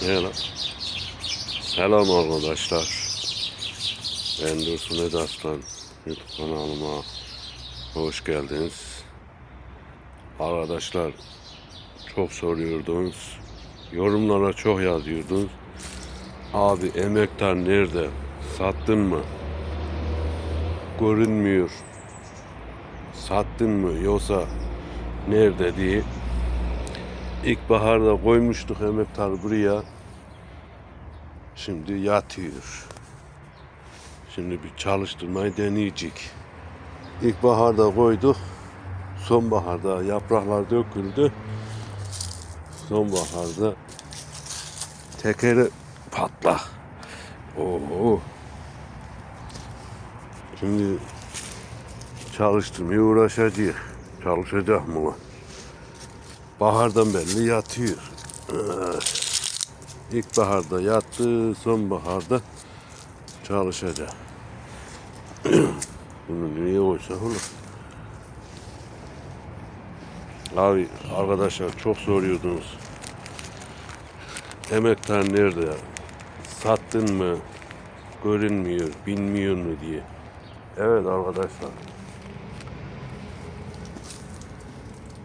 Selam. Selam arkadaşlar. Ben Dursun Edaslan. YouTube kanalıma hoş geldiniz. Arkadaşlar çok soruyordunuz. Yorumlara çok yazıyordunuz. Abi emektar nerede? Sattın mı? Görünmüyor. Sattın mı yoksa nerede diye. İlkbaharda koymuştuk emektar buraya. Şimdi yatıyor. Şimdi bir çalıştırmayı deneyecek. İlkbaharda koyduk. Sonbaharda yapraklar döküldü. Sonbaharda tekeri patlak. Oo. Şimdi çalıştırmaya uğraşacak. Çalışacak mı lan? Bahardan belli yatıyor. İlkbaharda yattı, sonbaharda çalışacak. Bunu niye koysak olur? Abi arkadaşlar çok soruyordunuz. Emektar nerede? Sattın mı? Görünmüyor, bilmiyor mu diye. Evet arkadaşlar.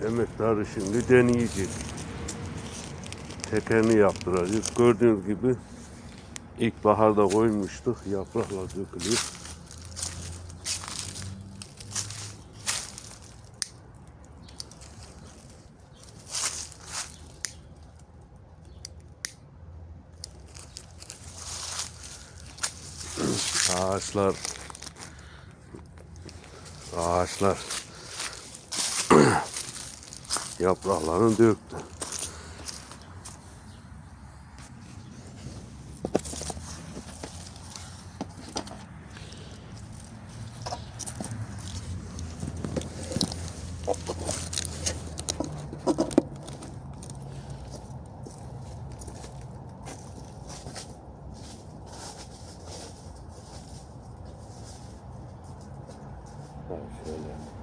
Emektarı şimdi deneyecek. Tekerini yaptıracak. Gördüğünüz gibi ilkbaharda koymuştuk. Yapraklar dökülüyor. Ağaçlar ağaçlar yapraklarını döktü. Şöyle.